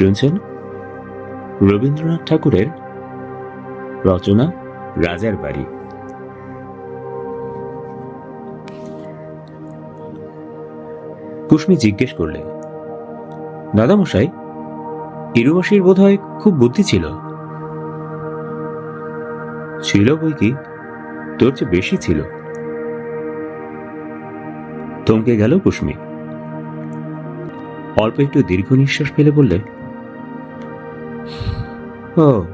শুনছেন? রবীন্দ্রনাথ ঠাকুরের রচনা, রাজার বাড়ি। কুসমি জিজ্ঞেস করলে দাদামশাই, ইরুবাসীর বোধ হয় খুব বুদ্ধি ছিল। ছিল বই কি? তোর চেয়ে বেশি ছিল। থমকে গেল কুসমি অল্প একটু দীর্ঘ নিঃশ্বাস ফেলে বললে ও,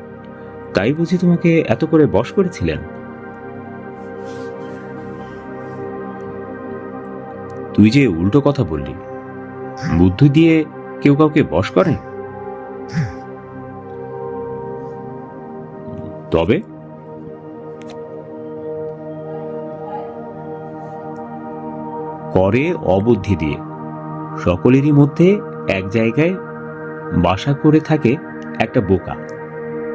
তাই বুঝি তোমাকে এত করে বশ করেছিলেন? তুই যে উল্টো কথা বললি, বুদ্ধি দিয়ে কেউ কাউকে বশ করে? তবে? করে অবুদ্ধি দিয়ে, সকলেরই মধ্যে এক জায়গায় বাসা করে থাকে একটা বোকা।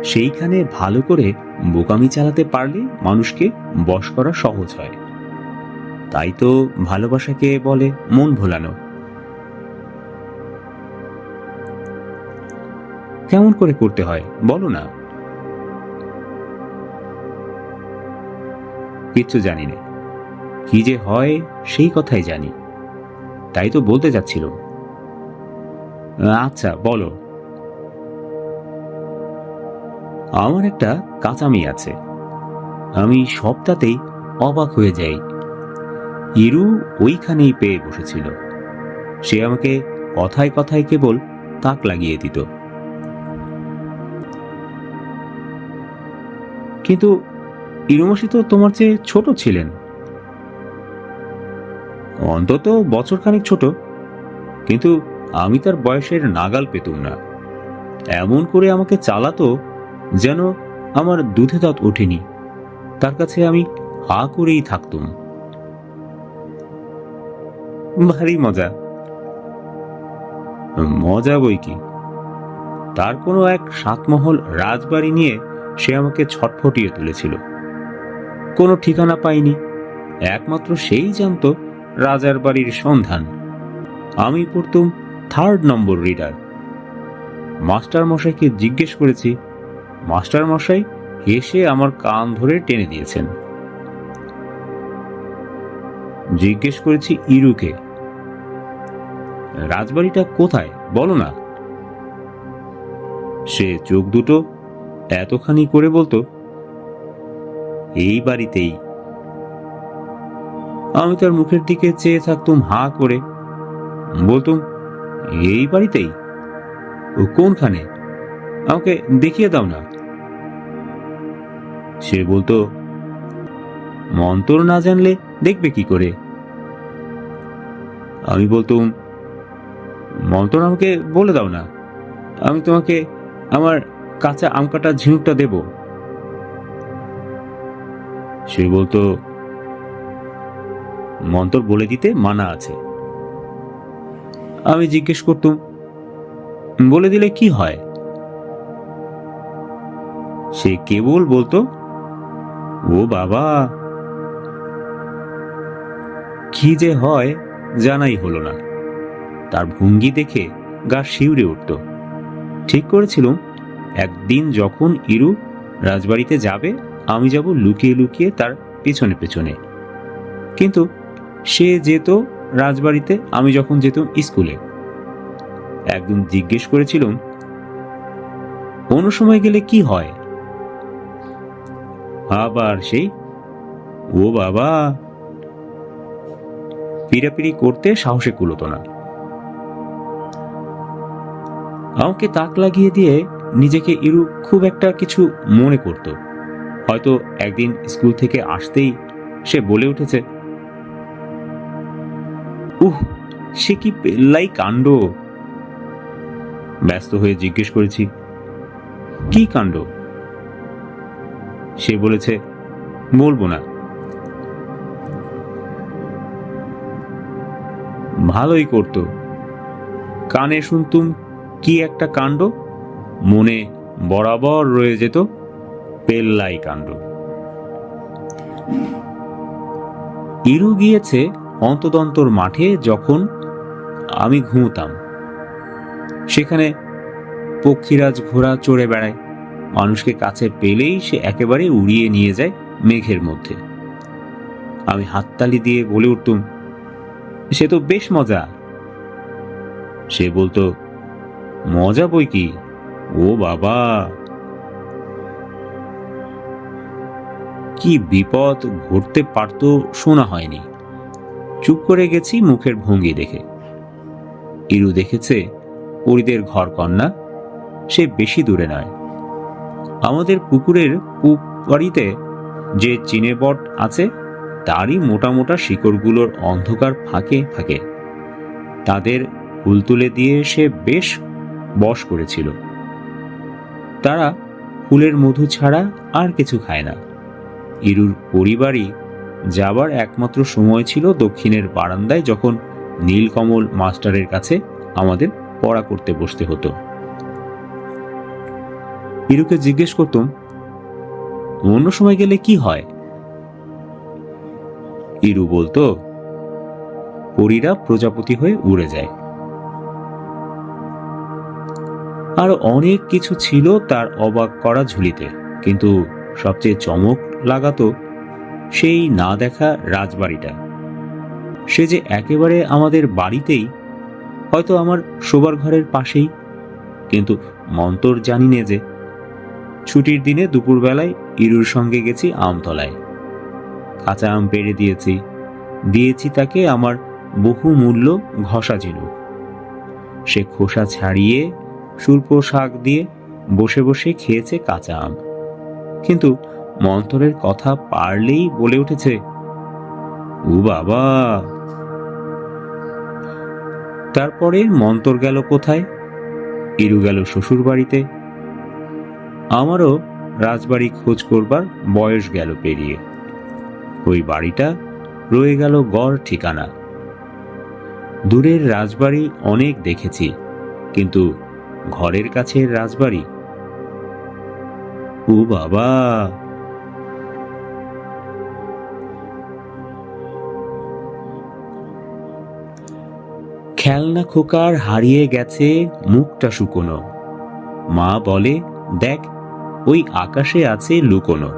সেইখানে ভালো করে বোকামি চালাতে পারলে মানুষকে বশ করা সহজ হয়। তাই তো ভালোবাসাকে বলে মন ভোলানো। কেমন করে করতে হয়, বলো না? কিচ্ছু জানি না। কি যে হয়, সেই কথাই জানি। তাই তো বলতে যাচ্ছিল আচ্ছা বলো। আমার একটা কাঁচামি আছে। আমি সবটাতেই অবাক হয়ে যাই। ইরু ওইখানেই পেয়ে বসেছিল। সে আমাকে কথায় কথায় কেবল তাক লাগিয়ে দিত। কিন্তু ইরুমাসি তো তোমার চেয়ে ছোট ছিলেন। অন্তত বছরখানেক ছোট। কিন্তু আমি তার বয়সের নাগাল পেতুম না। এমন করে আমাকে চালাতো যেন আমার দুধে দাঁত ওঠেনি। তার কাছে আমি হা করেই থাকতুম। ভারী মজা। মজা বই কি? তার কোনো এক সাতমহল রাজবাড়ি নিয়ে সে আমাকে ছটফটিয়ে তুলেছিল। কোনো ঠিকানা পাইনি। একমাত্র সেই জানতো রাজার বাড়ির সন্ধান। আমি পড়তুম থার্ড নম্বর রিডার মাস্টার মশাইকে জিজ্ঞেস করেছি মাস্টার মশাই হেসে আমার কান ধরে টেনে দিয়েছেন। জিজ্ঞেস করেছি, ইরুকে, রাজবাড়িটা কোথায়? বলো না। সে চোখ দুটো এতখানি করে বলতো, এই বাড়িতেই। আমি তার মুখের দিকে চেয়ে থাকতুম হা করে, বলতুম, এই বাড়িতেই? ও কোনখানে? আমাকে দেখিয়ে দাও না। সে বলতো মন্তর না জানলে দেখবে কি করে? আমি বলতুম মন্তর আমাকে বলে দাও না। আমি তোমাকে আমার কাঁচা আম কাটা ঝিনুকটা দেব। সে বলতো মন্তর বলে দিতে মানা আছে। আমি জিজ্ঞেস করতুম, বলে দিলে কি হয়? সে কেবল বলতো ও বাবা। কি যে হয় জানাই হলো না। তার ভঙ্গি দেখে গা শিউরে উঠত। ঠিক করেছিলাম, একদিন যখন ইরু রাজবাড়িতে যাবে, আমি যাব লুকিয়ে লুকিয়ে তার পেছনে পেছনে। কিন্তু সে যেত রাজবাড়িতে, আমি যখন যেতাম স্কুলে। একদিন জিজ্ঞেস করেছিলাম অন্য সময় গেলে কি হয়? আবার সেই? ও বাবা। পিড়াপিড়ি করতে সাহসে কুলোতো না। আমাকে তাক লাগিয়ে দিয়ে নিজেকে ইরু খুব একটা কিছু মনে করত। হয়তো একদিন স্কুল থেকে আসতেই সে বলে উঠেছে, উহ, সে কি পেল্লাই কাণ্ড? ব্যস্ত হয়ে জিজ্ঞেস করেছি, কি কাণ্ড? সে বলেছে, বলব না। ভালোই করত। কানে শুনতুম কি একটা কাণ্ড? মনে বরাবর রয়ে যেত পেল্লাই কাণ্ড। ইরু গিয়েছে অন্তদন্তর মাঠে যখন আমি ঘুমতাম। সেখানে পক্ষীরাজ ঘোড়া চড়ে বেড়ায়। মানুষকে কাছে পেলেই সে একেবারে উড়িয়ে নিয়ে যায় মেঘের মধ্যে। আমি হাততালি দিয়ে বলে উঠতুম, সে তো বেশ মজা। সে বলতো, মজা বই কি? ও বাবা! কি বিপদ ঘটতে পারত শোনা হয়নি। চুপ করে গেছি মুখের ভঙ্গি দেখে। ইরু দেখেছে, পরিদের ঘর কন্যা সে বেশি দূরে নয়। আমাদের পুকুরের পূব বাড়িতে যে চিনে বট আছে, তারই মোটা মোটা শিকড়গুলোর অন্ধকার ফাঁকে ফাঁকে। তাদের ফুল তুলে দিয়ে সে বেশ বশ করেছিল। তারা ফুলের মধু ছাড়া আর কিছু খায় না। ইরুর পরিবারই যাবার একমাত্র সময় ছিল দক্ষিণের বারান্দায় যখন নীলকমল মাস্টারের কাছে আমাদের পড়া করতে বসতে হতো। ইরুকে জিজ্ঞেস করতাম, অন্য সময় গেলে কি হয়? ইরু বলতো, পরীরা প্রজাপতি হয়ে উড়ে যায়। আর অনেক কিছু ছিল তার অবাক করা ঝুলিতে, কিন্তু সবচেয়ে চমক লাগাতো সেই না দেখা রাজবাড়িটা। সে যে একেবারে আমাদের বাড়িতেই, হয়তো আমার শোবার ঘরের পাশেই, কিন্তু মন্তর জানি নে যে ছুটির দিনে দুপুরবেলায় ইরুর সঙ্গে গেছি আমতলায়। কাঁচা আম পেড়ে দিয়েছি। দিয়েছি তাকে আমার বহু মূল্য ঘষা ঝিনুক সে খোসা ছাড়িয়ে সুল্প শাক দিয়ে বসে বসে খেয়েছে কাঁচা আম। কিন্তু মন্তরের কথা পারলেই বলে উঠেছে ও বাবা! তারপরে মন্তর গেল কোথায়? ইরু গেল শ্বশুর বাড়িতে আমারও রাজবাড়ি খোঁজ করবার বয়স গেল পেরিয়ে। ওই বাড়িটা রয়ে গেল গড় ঠিকানা। দূরের রাজবাড়ি অনেক দেখেছি, কিন্তু ঘরের কাছের রাজবাড়ি? ও বাবা! খেলনা খোকার হারিয়ে গেছে মুখটা শুকোনো। মা বলে, দেখ ওই আকাশে আছে লুকোনো।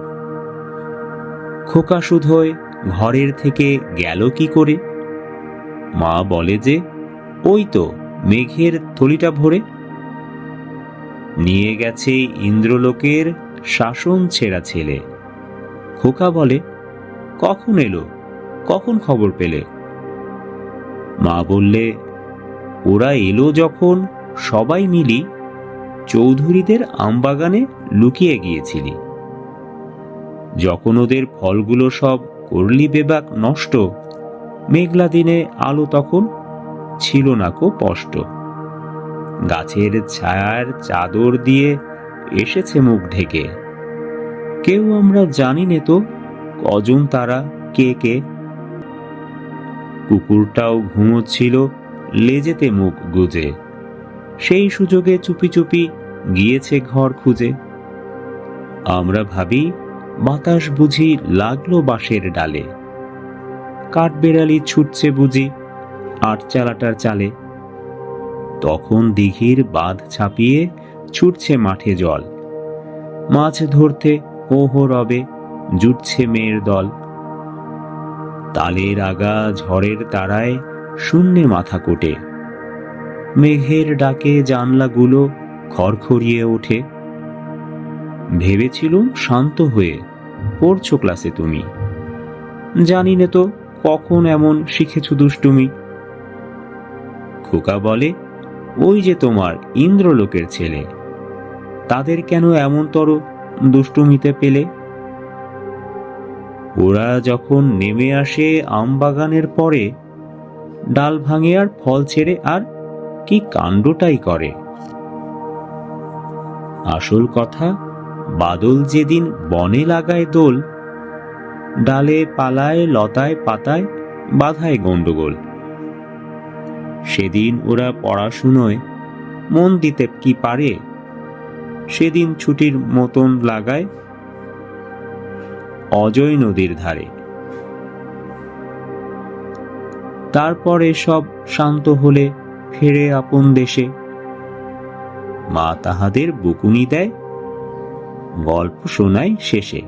খোকা শুধোয় ঘরের থেকে গেল কি করে? মা বলে যে, ওই তো, মেঘের থলিটা ভরে। নিয়ে গেছে ইন্দ্রলোকের শাসন ছেঁড়া ছেলে। খোকা বলে, কখন এলো? কখন খবর পেলে? মা বললে, ওরা এলো যখন সবাই মিলি চৌধুরীদের আমবাগানে লুকিয়ে গিয়েছিলি। যখন ওদের ফলগুলো সব করলি বেবাক নষ্ট, মেঘলা দিনে আলো তখন ছিল না কো স্পষ্ট। গাছের ছায়ার চাদর দিয়ে এসেছে মুখ ঢেকে। কেউ আমরা জানি নে তো কজন তারা, কে কে। কুকুরটাও ঘুমোচ্ছিল, লেজেতে মুখ গুজে। সেই সুযোগে চুপি চুপি গিয়েছে ঘর খুঁজে। আমরা ভাবি, বাতাস বুঝি লাগল বাঁশের ডালে। কাঠবেড়ালি ছুটছে বুঝি আটচালাটার চালে। তখন দিঘির বাঁধ ছাপিয়ে ছুটছে মাঠে জল। মাছ ধরতে হো হো রবে, জুটছে মেয়ের দল। তালের আগা ঝড়ের তারায় শূন্যে মাথা কোটে। মেঘের ডাকে জানলাগুলো খড়খড়িয়ে ওঠে। ভেবেছিলুম শান্ত হয়ে পড়ছো ক্লাসে তুমি। জানি না তো কখন এমন শিখেছ দুষ্টুমি। খোকা বলে, ওই যে তোমার ইন্দ্রলোকের ছেলে। তাদের কেন এমনতর দুষ্টুমিতে পেলে? ওরা যখন নেমে আসে আমবাগানের পরে, ডাল ভাঙে আর ফল ছেড়ে আর কি কাণ্ডটাই করে? আসল কথা, বাদল যেদিন বনে লাগায় দোল, ডালে পালায়, লতায় পাতায়, বাধায় গন্ডগোল সেদিন ওরা পড়াশুনোয়, মন দিতে কি পারে? সেদিন ছুটির মতন লাগায়, অজয় নদীর ধারে। তারপরে সব শান্ত হলে ফেরে আপন দেশে। মা তাহাদের বকুনি দেয় গল্প শোনায় শেষে।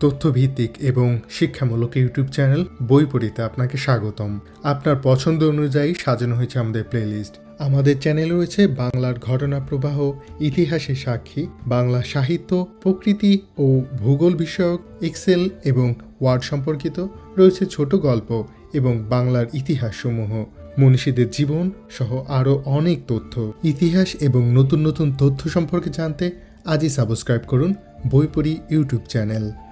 তথ্যভিত্তিক এবং শিক্ষামূলক ইউটিউব চ্যানেল বই পড়িতে আপনাকে স্বাগতম। আপনার পছন্দ অনুযায়ী সাজানো হয়েছে আমাদের প্লেলিস্ট আমাদের চ্যানেল রয়েছে বাংলার ঘটনা প্রবাহ, ইতিহাসের সাক্ষী, বাংলা সাহিত্য, প্রকৃতি ও ভূগোল বিষয়ক, এক্সেল এবং ওয়ার্ড সম্পর্কিত রয়েছে ছোট গল্প এবং বাংলার ইতিহাসসমূহ। মনীষীদের জীবন সহ আরও অনেক তথ্য। ইতিহাস এবং নতুন নতুন তথ্য সম্পর্কে জানতে আজই সাবস্ক্রাইব করুন বইপড়ি ইউটিউব চ্যানেল।